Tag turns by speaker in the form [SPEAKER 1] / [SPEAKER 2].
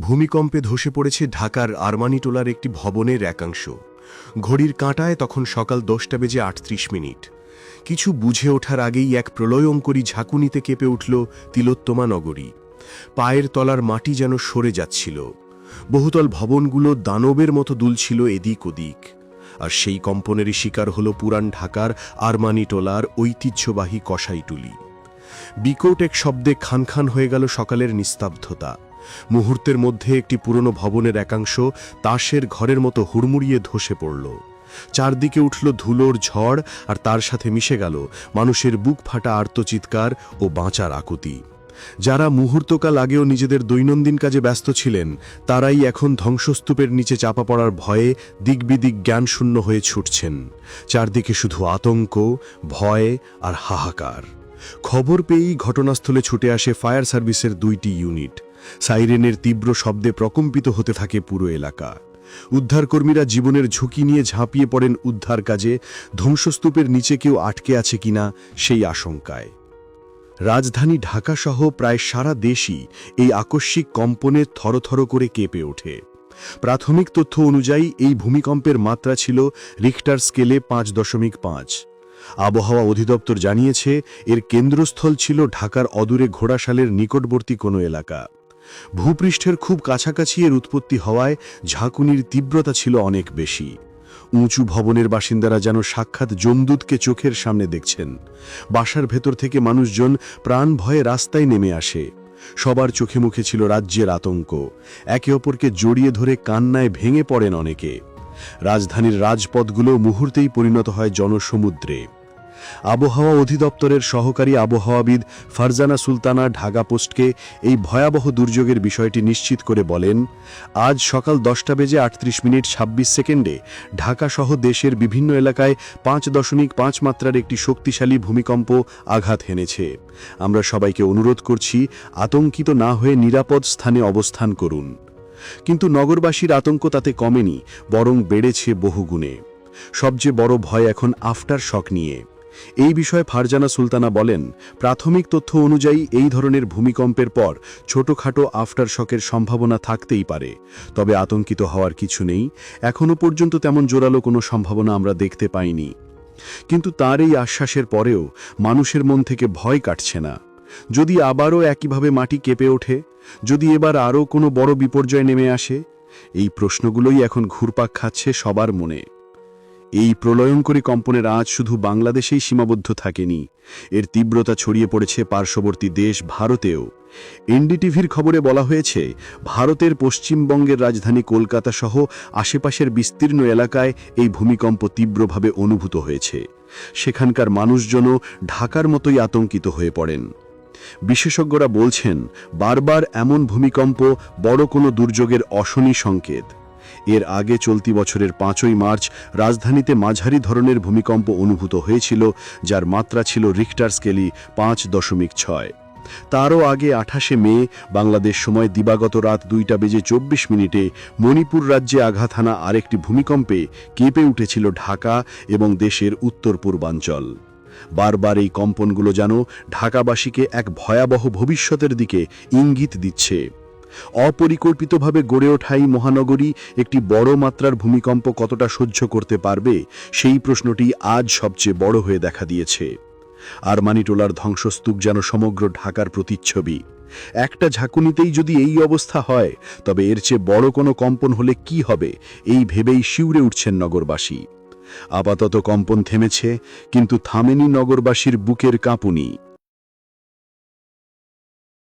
[SPEAKER 1] ভূমিকম্পে ধসে পড়েছে ঢাকার আরমানিটোলার একটি ভবনের একাংশ। ঘড়ির কাঁটায় তখন সকাল দশটা বেজে আটত্রিশ মিনিট। কিছু বুঝে ওঠার আগেই এক প্রলয়ঙ্করী ঝাঁকুনিতে কেঁপে উঠল তিলোত্তমা নগরী। পায়ের তলার মাটি যেন সরে যাচ্ছিল। বহুতল ভবনগুলো দানবের মতো দুলছিল এদিক ওদিক। আর সেই কম্পনেরই শিকার হল পুরান ঢাকার আরমানিটোলার ঐতিহ্যবাহী কসাইটুলি। বিকট এক শব্দে খান খান হয়ে গেল সকালের নিস্তব্ধতা। মুহূর্তের মধ্যে একটি পুরনো ভবনের একাংশ তাসের ঘরের মতো হুড়মুড়িয়ে ধসে পড়ল। চারদিকে উঠল ধুলোর ঝড় আর তার সাথে মিশে গেল মানুষের বুক ফাটা আর্তচিৎকার ও বাঁচার আকুতি। যারা মুহূর্তকাল আগেও নিজেদের দৈনন্দিন কাজে ব্যস্ত ছিলেন, তারাই এখন ধ্বংসস্তূপের নিচে চাপা পড়ার ভয়ে দিকবিদিক জ্ঞানশূন্য হয়ে ছুটছেন। চারদিকে শুধু আতঙ্ক, ভয় আর হাহাকার। খবর পেয়েই ঘটনাস্থলে ছুটে আসে ফায়ার সার্ভিসের দুইটি ইউনিট। সাইরেনের তীব্র শব্দে প্রকম্পিত হতে থাকে পুরো এলাকা। উদ্ধারকর্মীরা জীবনের ঝুঁকি নিয়ে ঝাঁপিয়ে পড়েন উদ্ধার কাজে, ধ্বংসস্তূপের নিচে কেউ আটকে আছে কিনা সেই আশঙ্কায়। রাজধানী ঢাকাসহ প্রায় সারা দেশই এই আকস্মিক কম্পনে থরথর করে কেঁপে ওঠে। প্রাথমিক তথ্য অনুযায়ী এই ভূমিকম্পের মাত্রা ছিল রিক্টার স্কেলে পাঁচ দশমিক পাঁচ। আবহাওয়া অধিদপ্তর জানিয়েছে, এর কেন্দ্রস্থল ছিল ঢাকার অদূরে ঘোড়াশালের নিকটবর্তী কোনো এলাকা। ভূপৃষ্ঠের খুব কাছাকাছি এর উৎপত্তি হওয়ায় ঝাঁকুনির তীব্রতা ছিল অনেক বেশি। উঁচু ভবনের বাসিন্দারা যেন সাক্ষাৎ জমদূতকে চোখের সামনে দেখছেন। বাসার ভেতর থেকে মানুষজন প্রাণ ভয়ে রাস্তায় নেমে আসে। সবার চোখে মুখে ছিল রাজ্যের আতঙ্ক। একে অপরকে জড়িয়ে ধরে কান্নায় ভেঙে পড়েন অনেকে। রাজধানীর রাজপথগুলো মুহূর্তেই পরিণত হয় জনসমুদ্রে। আবহাওয়া অধিদপ্তরের সহকারী আবহাওয়াবিদ ফারজানা সুলতানা ঢাকা পোস্টকে এই ভয়াবহ দুর্যোগের বিষয়টি নিশ্চিত করে বলেন, আজ সকাল দশটা বেজে আটত্রিশ মিনিট ২৬ সেকেন্ডে ঢাকা সহ দেশের বিভিন্ন এলাকায় পাঁচ দশমিক পাঁচ মাত্রার একটি শক্তিশালী ভূমিকম্প আঘাত হেনেছে। আমরা সবাইকে অনুরোধ করছি, আতঙ্কিত না হয়ে নিরাপদ স্থানে অবস্থান করুন। কিন্তু নগরবাসীর আতঙ্ক তাতে কমেনি, বরং বেড়েছে বহুগুণে। সবচেয়ে বড় ভয় এখন আফটার শক নিয়ে। এই বিষয়ে ফারজানা সুলতানা বলেন, প্রাথমিক তথ্য অনুযায়ী এই ধরনের ভূমিকম্পের পর ছোটখাটো আফটার শকের সম্ভাবনা থাকতেই পারে। তবে আতঙ্কিত হওয়ার কিছু নেই এখনও পর্যন্ত তেমন জোরালো কোনো সম্ভাবনা আমরা দেখতে পাইনি। কিন্তু তার এই আশ্বাসের পরেও মানুষের মন থেকে ভয় কাটছে না। যদি আবারও একইভাবে মাটি কেঁপে ওঠে, যদি এবার আরও কোনো বড় বিপর্যয় নেমে আসে, এই প্রশ্নগুলোই এখন ঘুরপাক খাচ্ছে সবার মনে। এই প্রলয়ঙ্করী কম্পনের আজ শুধু বাংলাদেশেই সীমাবদ্ধ থাকেনি, এর তীব্রতা ছড়িয়ে পড়েছে পার্শ্ববর্তী দেশ ভারতেও। এনডিটিভির খবরে বলা হয়েছে, ভারতের পশ্চিমবঙ্গের রাজধানী কলকাতা সহ আশেপাশের বিস্তীর্ণ এলাকায় এই ভূমিকম্প তীব্রভাবে অনুভূত হয়েছে। সেখানকার মানুষজনও ঢাকার মতোই আতঙ্কিত হয়ে পড়েন। বিশেষজ্ঞরা বলছেন, বারবার এমন ভূমিকম্প বড় কোনো দুর্যোগের অশনি সংকেত। এর আগে চলতি বছরের পাঁচই মার্চ রাজধানীতে মাঝারি ধরনের ভূমিকম্প অনুভূত হয়েছিল, যার মাত্রা ছিল রিক্টার স্কেলি পাঁচ দশমিক ছয়। তারও আগে আঠাশে মে, বাংলাদেশ সময় দিবাগত রাত দুইটা বেজে চব্বিশ মিনিটে মণিপুর রাজ্যে আঘাত হানা আরেকটি ভূমিকম্পে কেঁপে উঠেছিল ঢাকা এবং দেশের উত্তর পূর্বাঞ্চল বারবার এই কম্পনগুলো যেন ঢাকাবাসীকে এক ভয়াবহ ভবিষ্যতের দিকে ইঙ্গিত দিচ্ছে। অপরিকল্পিতভাবে গড়ে ওঠা এই মহানগরী একটি বড় মাত্রার ভূমিকম্প কতটা সহ্য করতে পারবে, সেই প্রশ্নটি আজ সবচেয়ে বড় হয়ে দেখা দিয়েছে। আরমানিটোলার ধ্বংসস্তূপ যেন সমগ্র ঢাকার প্রতিচ্ছবি। একটা ঝাঁকুনিতেই যদি এই অবস্থা হয়, তবে এর চেয়ে বড় কোনো কম্পন হলে কি হবে, এই ভেবেই শিউরে উঠছেন নগরবাসী। আপাতত কম্পন থেমেছে কিন্তু থামেনি নগরবাসীর বুকের কাঁপুনি।